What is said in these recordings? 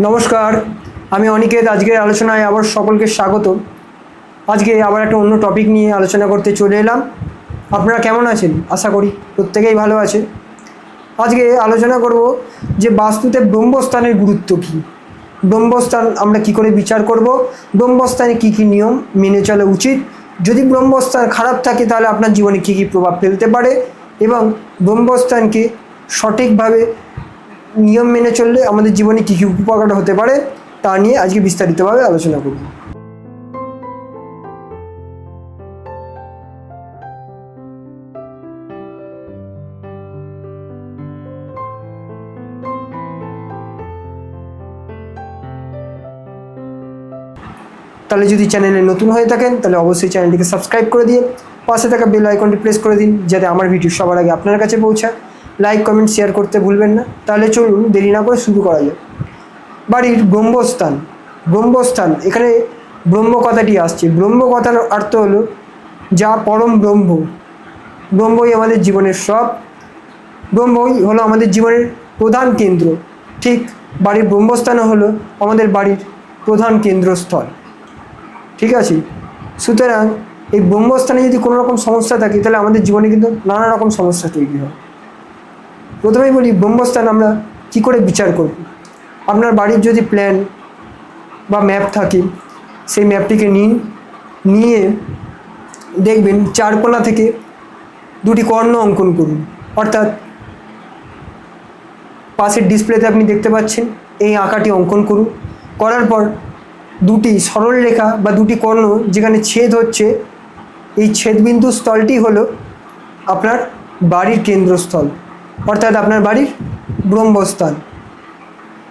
নমস্কার, আমি অনিকেত। আজকের আলোচনায় আবার সকলকে স্বাগত। আজকে আবার একটা অন্য টপিক নিয়ে আলোচনা করতে চলে এলাম। আপনারা কেমন আছেন? আশা করি প্রত্যেকেই ভালো আছে। আজকে আলোচনা করব যে বাস্তুতে ব্রহ্মস্থানের গুরুত্ব কী? ব্রহ্মস্থান আমরা কি করে বিচার করব? ব্রহ্মস্থানে কী কী নিয়ম মেনে চলা উচিত? যদি ব্রহ্মস্থান খারাপ থাকে, তাহলে আপনার জীবনে কী কী প্রভাব ফেলতে পারে? এবং ব্রহ্মস্থানকে সঠিকভাবে নিয়ম মেনে চললে আমাদের জীবনে কী কী উপকার হতে পারে তা নিয়ে আজকে বিস্তারিতভাবে আলোচনা করব। তাহলে যদি চ্যানেলে নতুন হয়ে থাকেন, তাহলে অবশ্যই চ্যানেলটিকে সাবস্ক্রাইব করে দিয়ে পাশে থাকা বেল আইকনটি প্রেস করে দিন, যাতে আমার ভিডিও সবার আগে আপনার কাছে পৌঁছায়। লাইক কমেন্ট শেয়ার করতে ভুলবেন না। তাহলে চলুন, দেরি না করে শুরু করা যাক। বাড়ির ব্রহ্মস্থান। ব্রহ্মস্থান, এখানে ব্রহ্ম কথাটি আসছে। ব্রহ্ম কথার অর্থ হলো, যা পরম ব্রহ্ম। ব্রহ্মই আমাদের জীবনের সব। ব্রহ্মই হলো আমাদের জীবনের প্রধান কেন্দ্র। ঠিক, বাড়ির ব্রহ্মস্থান হলো আমাদের বাড়ির প্রধান কেন্দ্রস্থল। ঠিক আছে? সুতরাং, এই ব্রহ্মস্থানে যদি কোনো রকম সমস্যা থাকে, তাহলে আমাদের জীবনে কিন্তু নানা রকম সমস্যা তৈরি হয়। প্রথমেই বলি, ব্রহ্মস্থান আমরা কি করে বিচার করব? আপনার বাড়ির যদি প্ল্যান বা ম্যাপ থাকে, সেই ম্যাপটিকে নিন নিয়ে দেখবেন চার কোণা থেকে দুটি কর্ণ অঙ্কন করুন। অর্থাৎ পাশের ডিসপ্লেতে আপনি দেখতে পাচ্ছেন, এই আঁকাটি অঙ্কন করুন। করার পর দুটি সরল রেখা বা দুটি কর্ণ যেখানে ছেদ হচ্ছে, এই ছেদবিন্দু স্থলটি হলো আপনার বাড়ির কেন্দ্রস্থল। অর্থাৎ আপনার বাড়ির ব্রহ্মস্থান।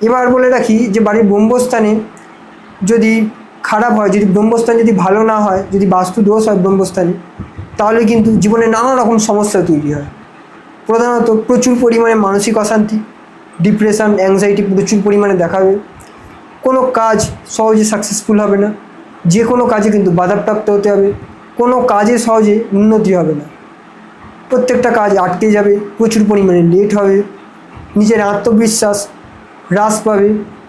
এবার বলে রাখি যে বাড়ির ব্রহ্মস্থানে যদি খারাপ হয়, যদি ব্রহ্মস্থান যদি ভালো না হয়, যদি বাস্তু দোষ হয় ব্রহ্মস্থানে, তাহলে কিন্তু জীবনে নানা রকম সমস্যা তৈরি হয়। প্রধানত প্রচুর পরিমাণে মানসিক অশান্তি, ডিপ্রেশন অ্যাংজাইটি প্রচুর পরিমাণে দেখাবে কোনো কাজ সহজে সাকসেসফুল হবে না। যে কোনো কাজে কিন্তু বাধাপ্রাপ্ত হতে হবে। কোনো কাজে সহজে উন্নতি হবে না। প্রত্যেকটা কাজ আটকে যাবে, প্রচুর পরিমাণে লেট হবে, নিজের আত্মবিশ্বাস হ্রাস পাবে,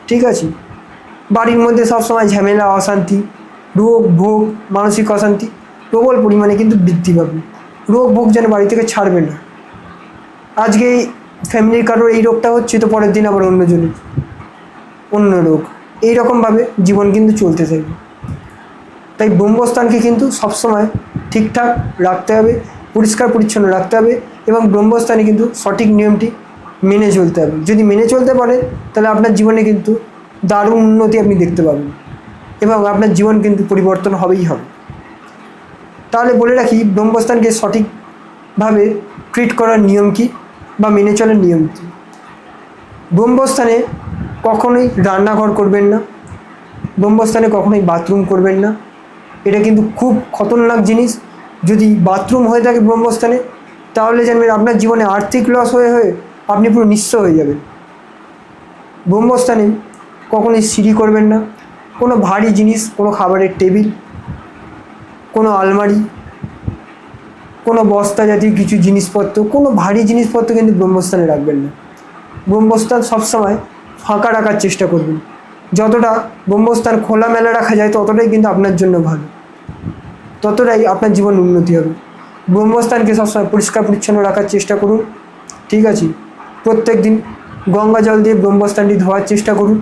ঠিক আছে? বাড়ির মধ্যে সবসময় ঝামেলা, অশান্তি, রোগ, ভোগ, মানসিক অশান্তি প্রবল পরিমাণে কিন্তু বৃদ্ধি পাবে। রোগ, ভোগ যেন বাড়ি থেকে ছাড়বে না। আজকে ফ্যামিলির কারোর এই রোগটা হচ্ছে, তো পরের দিন আবার অন্যজনের অন্য রোগ। এই রকমভাবে জীবন কিন্তু চলতে থাকবে। তাই ব্রহ্মস্থানকে কিন্তু সবসময় ঠিকঠাক রাখতে হবে। পরিষ্কার পরিচ্ছন্ন রাখতে হবে এবং ব্রহ্মস্থানে কিন্তু সঠিক নিয়মটি মেনে চলতে হবে। যদি মেনে চলতে পারেন তাহলে আপনার জীবনে কিন্তু দারুণ উন্নতি আপনি দেখতে পাবেন এবং আপনার জীবন কিন্তু পরিবর্তন হবেই হবে। তাহলে বলে রাখি, ব্রহ্মস্থানকে সঠিকভাবে ট্রিট করার নিয়ম কী বা মেনে চলার নিয়ম কী? ব্রহ্মস্থানে কখনোই রান্নাঘর করবেন না, ব্রহ্মস্থানে কখনোই বাথরুম করবেন না। এটা কিন্তু খুব খতরনাক জিনিস। যদি বাথরুম হয়ে থাকে ব্রহ্মস্থানে, তাহলে জানবেন আপনার জীবনে আর্থিক লস হয়ে হয়ে আপনি পুরো নিঃস্ব হয়ে যাবেন। ব্রহ্মস্থানে কখনোই সিঁড়ি করবেন না। কোনো ভারী জিনিস, কোনো খাবারের টেবিল, কোনো আলমারি, কোনো বস্তা জাতীয় কিছু জিনিসপত্র, কোনো ভারী জিনিসপত্র কিন্তু ব্রহ্মস্থানে রাখবেন না। ব্রহ্মস্থান সবসময় ফাঁকা রাখার চেষ্টা করবেন। যতটা ব্রহ্মস্থান খোলামেলা রাখা যায়, ততটাই কিন্তু আপনার জন্য ভালো। ততটাই আপনার জীবন উন্নতি হবে। ব্রহ্মস্থানকে সবসময় পরিষ্কার পরিচ্ছন্ন রাখার চেষ্টা করুন, ঠিক আছে? প্রত্যেক দিন গঙ্গা জল দিয়ে ব্রহ্মস্থানটি ধোয়ার চেষ্টা করুন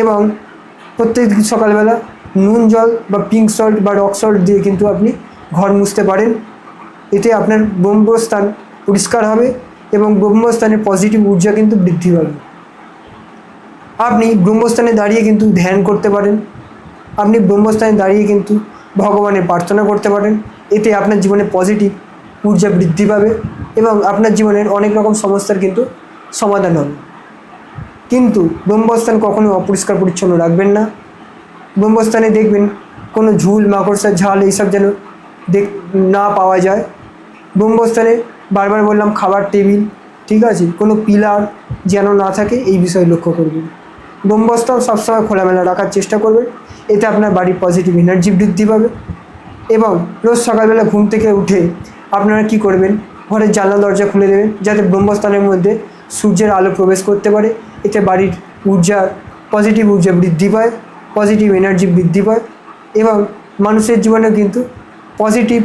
এবং প্রত্যেক দিন সকালবেলা নুন জল বা পিঙ্ক সল্ট বা রক সল্ট দিয়ে কিন্তু আপনি ঘর মুছতে পারেন। এতে আপনার ব্রহ্মস্থান পরিষ্কার হবে এবং ব্রহ্মস্থানের পজিটিভ ঊর্জা কিন্তু বৃদ্ধি পাবে। আপনি ব্রহ্মস্থানে দাঁড়িয়ে কিন্তু ধ্যান করতে পারেন। আপনি ব্রহ্মস্থানে দাঁড়িয়ে কিন্তু ভগবানের প্রার্থনা করতে পারেন। এতে আপনার জীবনে পজিটিভ ঊর্জা বৃদ্ধি পাবে এবং আপনার জীবনের অনেক রকম সমস্যার কিন্তু সমাধান হবে। কিন্তু ব্রহ্মস্থান কখনো অপরিষ্কার পরিচ্ছন্ন রাখবেন না। ব্রহ্মস্থানে দেখবেন কোনো ঝুল মাকড়সার ঝাল এইসব যেন দেখ না পাওয়া যায়। ব্রহ্মস্থানে বারবার বললাম খাবার টেবিল, ঠিক আছে? কোনো পিলার যেন না থাকে, এই বিষয়ে লক্ষ্য করবেন। ব্রহ্মস্থান সবসময় খোলামেলা রাখার চেষ্টা করবেন এতে আপনার বাড়ির পজিটিভ এনার্জি বৃদ্ধি পাবে এবং রোজ সকালবেলা ঘুম থেকে উঠে আপনারা কি করবেন? ঘরের জানলা, দরজা খুলে দেবেন যাতে ব্রহ্মস্থানের মধ্যে সূর্যের আলো প্রবেশ করতে পারে। এতে বাড়ির ঊর্জার পজিটিভ ঊর্জা বৃদ্ধি পায় পজিটিভ এনার্জি বৃদ্ধি পায় এবং মানুষের জীবনে কিন্তু পজিটিভ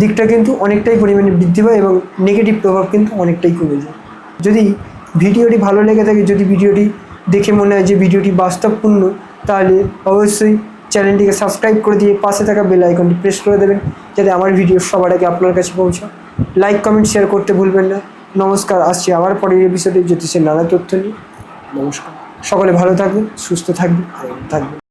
দিকটা কিন্তু অনেকটাই পরিমাণে বৃদ্ধি পায় এবং নেগেটিভ প্রভাব কিন্তু অনেকটাই কমে যায়। যদি ভিডিওটি ভালো লেগে থাকে, যদি ভিডিওটি দেখে মনে হয় যে ভিডিওটি বাস্তবপূর্ণ তাহলে অবশ্যই চ্যানেলটিকে সাবস্ক্রাইব করে দিয়ে পাশে থাকা বেল আইকনটি প্রেস করে দেবেন যাতে আমার ভিডিও সবার আগে আপনার কাছে পৌঁছায়। লাইক কমেন্ট শেয়ার করতে ভুলবেন না। নমস্কার আসছি আবার পরের এপিসোডে জ্যোতিষের নানা তথ্য নিয়ে। নমস্কার। সকলে ভালো থাকবেন সুস্থ থাকবেন থাকবেন।